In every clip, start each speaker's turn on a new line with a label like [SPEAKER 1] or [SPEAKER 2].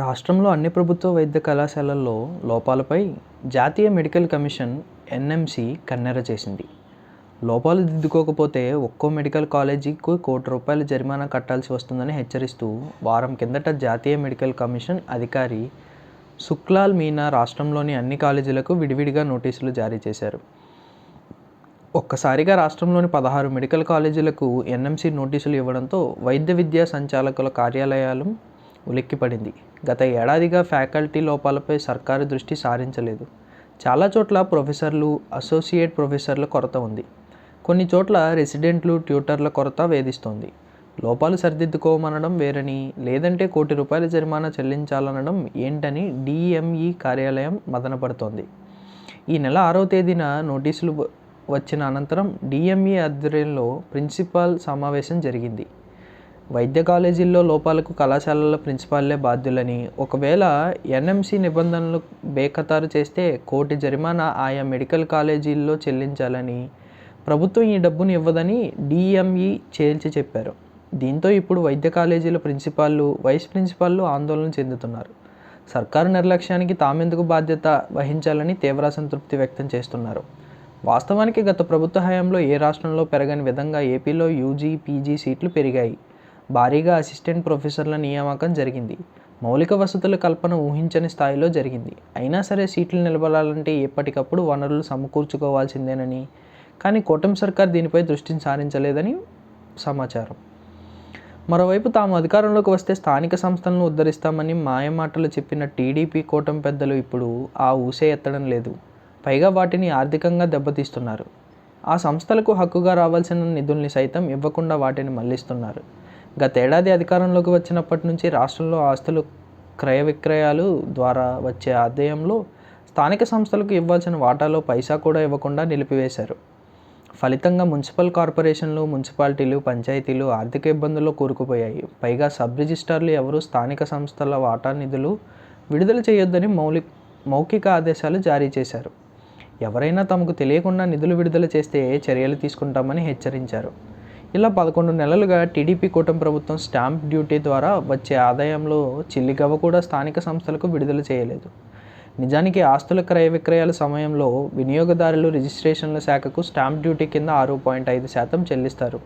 [SPEAKER 1] రాష్ట్రంలో అన్ని ప్రభుత్వ వైద్య కళాశాలల్లో లోపాలపై జాతీయ మెడికల్ కమిషన్ ఎన్ఎంసి కన్నెర చేసింది. లోపాలు దిద్దుకోకపోతే ఒక్కో మెడికల్ కాలేజీకి కోటి రూపాయల జరిమానా కట్టాల్సి వస్తుందని హెచ్చరిస్తూ వారం కిందట జాతీయ మెడికల్ కమిషన్ అధికారి సుక్లాల్ మీనా రాష్ట్రంలోని అన్ని కాలేజీలకు విడివిడిగా నోటీసులు జారీ చేశారు. ఒక్కసారిగా రాష్ట్రంలోని పదహారు మెడికల్ కాలేజీలకు ఎన్ఎంసి నోటీసులు ఇవ్వడంతో వైద్య విద్యా సంచాలకుల కార్యాలయాలు ఉలిక్కిపడింది. గత ఏడాదిగా ఫ్యాకల్టీ లోపాలపై సర్కారు దృష్టి సారించలేదు. చాలా చోట్ల ప్రొఫెసర్లు అసోసియేట్ ప్రొఫెసర్ల కొరత ఉంది. కొన్ని చోట్ల రెసిడెంట్లు ట్యూటర్ల కొరత వేధిస్తోంది. లోపాలు సరిదిద్దుకోమనడం వేరని లేదంటే కోటి రూపాయల జరిమానా చెల్లించాలనడం ఏంటని డిఎంఈ కార్యాలయం మదనపడుతోంది. ఈ నెల ఆరో తేదీన నోటీసులు వచ్చిన అనంతరం డిఎంఈ ఆధ్వర్యంలో ప్రిన్సిపాల్ సమావేశం జరిగింది. వైద్య కాలేజీల్లో లోపాలకు కళాశాలల ప్రిన్సిపాల్లే బాధ్యులని. ఒకవేళ ఎన్ఎంసి నిబంధనలు బేఖతారు చేస్తే కోటి జరిమానా ఆయా మెడికల్ కాలేజీల్లో చెల్లించాలని ప్రభుత్వం ఈ డబ్బును ఇవ్వదని డిఎంఈ చేల్చి చెప్పారు. దీంతో ఇప్పుడు వైద్య కాలేజీల ప్రిన్సిపాల్లు వైస్ ప్రిన్సిపాల్లు ఆందోళన చెందుతున్నారు. సర్కారు నిర్లక్ష్యానికి తామెందుకు బాధ్యత వహించాలని తీవ్ర అసంతృప్తి వ్యక్తం చేస్తున్నారు. వాస్తవానికి గత ప్రభుత్వ హయాంలో ఏ రాష్ట్రంలో పెరగని విధంగా ఏపీలో యూజీ పీజీ సీట్లు పెరిగాయి. భారీగా అసిస్టెంట్ ప్రొఫెసర్ల నియామకం జరిగింది. మౌలిక వసతుల కల్పన ఊహించని స్థాయిలో జరిగింది. అయినా సరే సీట్లు నిలబడాలంటే ఎప్పటికప్పుడు వనరులు సమకూర్చుకోవాల్సిందేనని. కానీ కూటమి సర్కార్ దీనిపై దృష్టిని సారించలేదని సమాచారం. మరోవైపు తాము అధికారంలోకి వస్తే స్థానిక సంస్థలను ఉద్ధరిస్తామని మాయమాటలు చెప్పిన టీడీపీ కూటమి పెద్దలు ఇప్పుడు ఆ ఊసే ఎత్తడం లేదు. పైగా వాటిని ఆర్థికంగా దెబ్బతీస్తున్నారు. ఆ సంస్థలకు హక్కుగా రావాల్సిన నిధుల్ని సైతం ఇవ్వకుండా వాటిని మళ్ళిస్తున్నారు. గతేడాది అధికారంలోకి వచ్చినప్పటి నుంచి రాష్ట్రంలో ఆస్తులు క్రయ విక్రయాలు ద్వారా వచ్చే ఆదాయంలో స్థానిక సంస్థలకు ఇవ్వాల్సిన వాటాలో పైసా కూడా ఇవ్వకుండా నిలిపివేశారు. ఫలితంగా మున్సిపల్ కార్పొరేషన్లు మున్సిపాలిటీలు పంచాయతీలు ఆర్థిక ఇబ్బందుల్లో కూరుకుపోయాయి. పైగా సబ్ రిజిస్టార్లు ఎవరూ స్థానిక సంస్థల వాటా నిధులు విడుదల చేయొద్దని మౌలి మౌఖిక ఆదేశాలు జారీ చేశారు. ఎవరైనా తమకు తెలియకుండా నిధులు విడుదల చేస్తే చర్యలు తీసుకుంటామని హెచ్చరించారు. ఇలా పదకొండు నెలలుగా టీడీపీ కూటమి ప్రభుత్వం స్టాంప్ డ్యూటీ ద్వారా వచ్చే ఆదాయంలో చిల్లిగవ్వ కూడా స్థానిక సంస్థలకు విడుదల చేయలేదు. నిజానికి ఆస్తుల క్రయ విక్రయాల సమయంలో వినియోగదారులు రిజిస్ట్రేషన్ల శాఖకు స్టాంప్ డ్యూటీ కింద ఆరు పాయింట్ ఐదు శాతం చెల్లిస్తారు.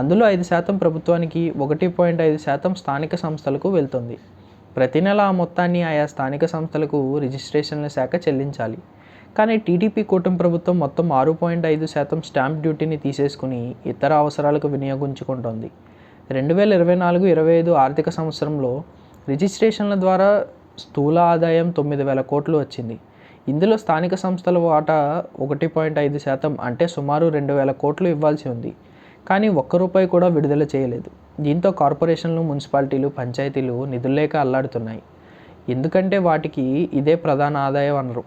[SPEAKER 1] అందులో ఐదు శాతం ప్రభుత్వానికి ఒకటి పాయింట్ ఐదు శాతం స్థానిక సంస్థలకు వెళ్తుంది. ప్రతి నెల ఆ మొత్తాన్ని ఆయా స్థానిక సంస్థలకు రిజిస్ట్రేషన్ల శాఖ చెల్లించాలి. కానీ టీడీపీ కూటమి ప్రభుత్వం మొత్తం ఆరు పాయింట్ ఐదు శాతం స్టాంప్ డ్యూటీని తీసేసుకుని ఇతర అవసరాలకు వినియోగించుకుంటోంది. రెండు వేల ఇరవై నాలుగు ఇరవై ఐదు ఆర్థిక సంవత్సరంలో రిజిస్ట్రేషన్ల ద్వారా స్థూల ఆదాయం తొమ్మిది వేల కోట్లు వచ్చింది. ఇందులో స్థానిక సంస్థల వాటా ఒకటి పాయింట్ ఐదు శాతం అంటే సుమారు రెండు వేల కోట్లు ఇవ్వాల్సి ఉంది. కానీ ఒక్క రూపాయి కూడా విడుదల చేయలేదు. దీంతో కార్పొరేషన్లు మున్సిపాలిటీలు పంచాయతీలు నిధులేక అల్లాడుతున్నాయి. ఎందుకంటే వాటికి ఇదే ప్రధాన ఆదాయ వనరు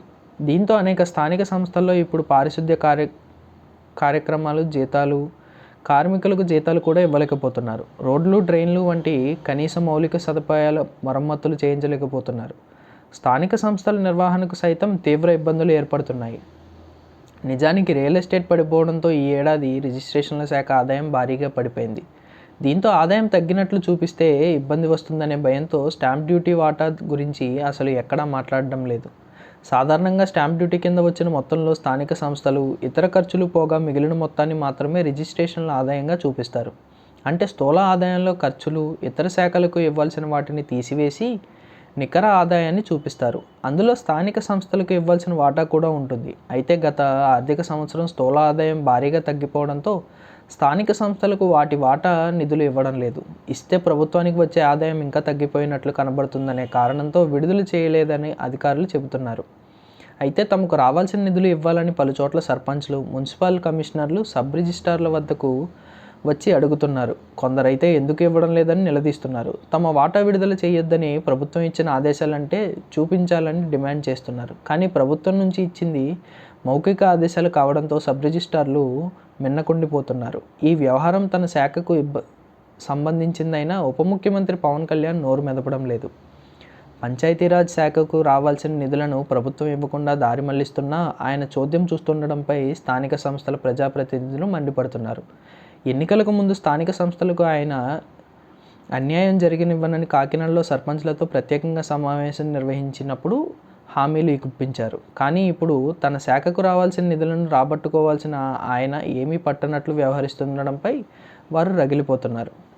[SPEAKER 1] దీంతో అనేక స్థానిక సంస్థల్లో ఇప్పుడు పారిశుద్ధ్య కార్య కార్యక్రమాలు జీతాలు కార్మికులకు జీతాలు కూడా ఇవ్వలేకపోతున్నారు. రోడ్లు డ్రైన్లు వంటి కనీస మౌలిక సదుపాయాల మరమ్మతులు చేయించలేకపోతున్నారు. స్థానిక సంస్థల నిర్వహణకు సైతం తీవ్ర ఇబ్బందులు ఏర్పడుతున్నాయి. నిజానికి రియల్ ఎస్టేట్ పడిపోవడంతో ఈ ఏడాది రిజిస్ట్రేషన్ల శాఖ ఆదాయం భారీగా పడిపోయింది. దీంతో ఆదాయం తగ్గినట్లు చూపిస్తే ఇబ్బంది వస్తుందనే భయంతో స్టాంప్ డ్యూటీ వాటా గురించి అసలు ఎక్కడా మాట్లాడడం లేదు. సాధారణంగా స్టాంప్ డ్యూటీ కింద వచ్చిన మొత్తంలో స్థానిక సంస్థలు ఇతర ఖర్చులు పోగా మిగిలిన మొత్తాన్ని మాత్రమే రిజిస్ట్రేషన్ల ఆదాయంగా చూపిస్తారు. అంటే స్థూల ఆదాయంలో ఖర్చులు ఇతర శాఖలకు ఇవ్వాల్సిన వాటిని తీసివేసి నికర ఆదాయాన్ని చూపిస్తారు. అందులో స్థానిక సంస్థలకు ఇవ్వాల్సిన వాటా కూడా ఉంటుంది. అయితే గత ఆర్థిక సంవత్సరం స్థూల ఆదాయం భారీగా తగ్గిపోవడంతో స్థానిక సంస్థలకు వాటి వాటా నిధులు ఇవ్వడం లేదు. ఇస్తే ప్రభుత్వానికి వచ్చే ఆదాయం ఇంకా తగ్గిపోయినట్లు కనబడుతుందనే కారణంతో విడుదల చేయలేదని అధికారులు చెబుతున్నారు. అయితే తమకు రావాల్సిన నిధులు ఇవ్వాలని పలుచోట్ల సర్పంచ్లు మున్సిపల్ కమిషనర్లు సబ్ రిజిస్ట్రార్ల వద్దకు వచ్చి అడుగుతున్నారు. కొందరైతే ఎందుకు ఇవ్వడం లేదని నిలదీస్తున్నారు. తమ వాటా విడుదల చేయొద్దని ప్రభుత్వం ఇచ్చిన ఆదేశాలంటే చూపించాలని డిమాండ్ చేస్తున్నారు. కానీ ప్రభుత్వం నుంచి ఇచ్చింది మౌఖిక ఆదేశాలు కావడంతో సబ్ రిజిస్టార్లు మిన్నకుండిపోతున్నారు. ఈ వ్యవహారం తన శాఖకు ఇబ్బ సంబంధించిందైనా ఉప ముఖ్యమంత్రి పవన్ కళ్యాణ్ నోరు మెదపడం లేదు. పంచాయతీరాజ్ శాఖకు రావాల్సిన నిధులను ప్రభుత్వం ఇవ్వకుండా దారి మళ్ళిస్తున్నా ఆయన చోద్యం చూస్తుండడంపై స్థానిక సంస్థల ప్రజాప్రతినిధులు మండిపడుతున్నారు. ఎన్నికలకు ముందు స్థానిక సంస్థలకు ఆయన అన్యాయం జరిగినివ్వనని కాకినాడలో సర్పంచ్లతో ప్రత్యేకంగా సమావేశం నిర్వహించినప్పుడు హామీలు ఇప్పించారు. కానీ ఇప్పుడు తన శాఖకు రావాల్సిన నిధులను రాబట్టుకోవాల్సిన ఆయన ఏమీ పట్టనట్లు వ్యవహరిస్తుండడంపై వారు రగిలిపోతున్నారు.